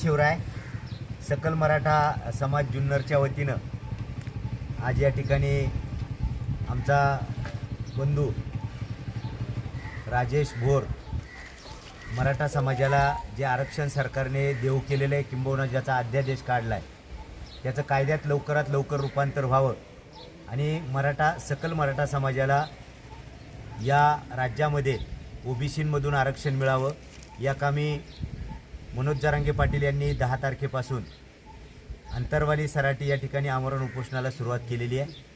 शिवराय सकल मराठा समाज जुन्नरच्या वतीनं आज या ठिकाणी आमचा बंधू राजेश भोर मराठा समाजाला जे आरक्षण सरकारने देऊ केलेलं आहे किंबहुना ज्याचा अध्यादेश काढला आहे त्याचं कायद्यात लवकरात लवकर रूपांतर व्हावं आणि मराठा सकल मराठा समाजाला या राज्यामध्ये ओबीसींमधून आरक्षण मिळावं या कामी मनोज जरांगे पाटील यांनी दहा तारखेपासून अंतरवाली सराटी या ठिकाणी आमरण उपोषणाला सुरुवात केलेली आहे.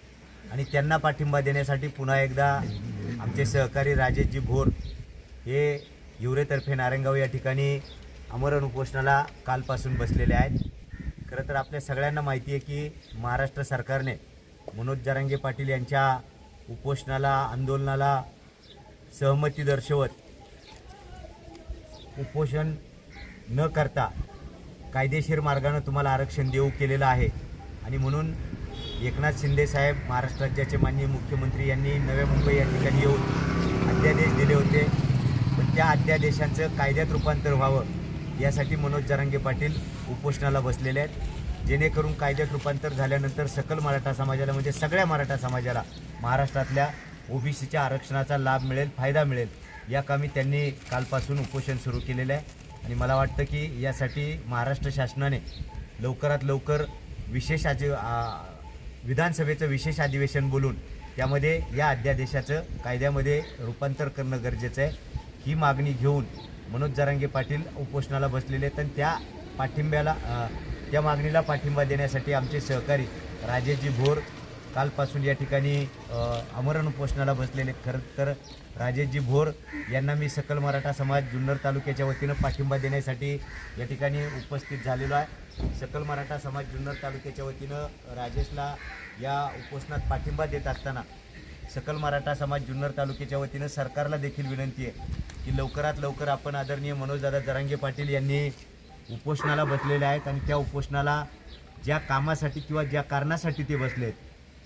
आणि त्यांना पाठिंबा देण्यासाठी पुन्हा एकदा आमचे सहकारी राजेशजी भोर हे युवरेतर्फे नारायणगाव या ठिकाणी आमरण उपोषणाला कालपासून बसलेले आहेत. खरं तर आपल्या सगळ्यांना माहिती आहे की महाराष्ट्र सरकारने मनोज जरांगे पाटील यांच्या उपोषणाला आंदोलनाला सहमती दर्शवत उपोषण न करता कायदेशीर मार्गानं तुम्हाला आरक्षण देऊ केलेलं आहे. आणि म्हणून एकनाथ शिंदे साहेब महाराष्ट्र राज्याचे माननीय मुख्यमंत्री यांनी नव्या मुंबई या ठिकाणी येऊन अध्यादेश दिले होते. पण त्या अध्यादेशांचं कायद्यात रूपांतर व्हावं यासाठी मनोज जरांगे पाटील उपोषणाला बसलेले आहेत. जेणेकरून कायद्यात रूपांतर झाल्यानंतर सकल मराठा समाजाला म्हणजे सगळ्या मराठा समाजाला महाराष्ट्रातल्या ओबीसीच्या आरक्षणाचा लाभ मिळेल फायदा मिळेल या कामी त्यांनी कालपासून उपोषण सुरू केलेलं आहे. आणि मला वाटतं की यासाठी महाराष्ट्र शासनाने लवकरात लवकर विशेष आज विधानसभेचं विशेष अधिवेशन बोलून त्यामध्ये या अध्यादेशाचं कायद्यामध्ये रूपांतर करणं गरजेचं आहे. ही मागणी घेऊन मनोज जरांगे पाटील उपोषणाला बसलेले तर त्या पाठिंब्याला त्या मागणीला पाठिंबा देण्यासाठी आमचे सहकारी राजेजी भोर कालपासून या ठिकाणी अमरण उपोषणाला बसलेले खरं तर राजेशजी भोर यांना मी सकल मराठा समाज जुन्नर तालुक्याच्या वतीनं पाठिंबा देण्यासाठी या ठिकाणी उपस्थित झालेलो आहे. सकल मराठा समाज जुन्नर तालुक्याच्या वतीनं राजेशला या उपोषणात पाठिंबा देत असताना सकल मराठा समाज जुन्नर तालुक्याच्या वतीनं सरकारला देखील विनंती आहे की लवकरात लवकर आपण आदरणीय मनोजदादा जरांगे पाटील यांनी उपोषणाला बसलेले आहेत आणि त्या उपोषणाला ज्या कामासाठी किंवा ज्या कारणासाठी ते बसलेत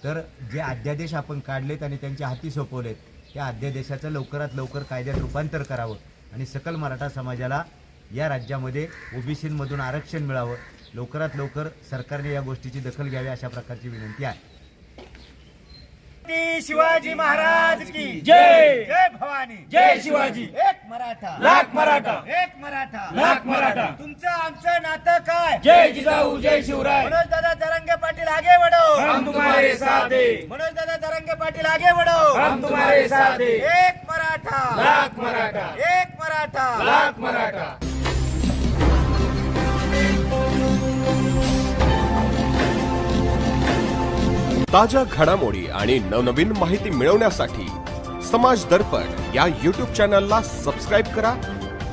तर जे अध्यादेश आपण काढलेत आणि त्यांच्या हाती सोपवलेत त्या अध्यादेशाचं लवकरात लवकर कायद्यात रूपांतर करावं आणि सकल मराठा समाजाला या राज्यामध्ये ओबीसींमधून आरक्षण मिळावं. लवकरात लवकर सरकारने या गोष्टीची दखल घ्यावी अशा प्रकारची विनंती आहे. शिवाजी महाराज की. जय! जय भवानी. जय शिवाजी! एक मराठा. लाख मराठा. एक मराठा. लाख मराठा. तुमचं आमचं नातं काय? जय जिजाऊ जय शिवराय. मनोज दादा तरंगे पाटील आगे हम तुम्हारे साथ हैं. मनोज दादा तरंगे पाटील आगे हम तुम्हारे साथ हैं. एक मराठा. लाख मराठा. एक मराठा. लाख मराठा. ताज्या घडामोडी आणि नवनवीन माहिती मिळवण्यासाठी समाज दर्पण या यूट्यूब चॅनलला सबस्क्राईब करा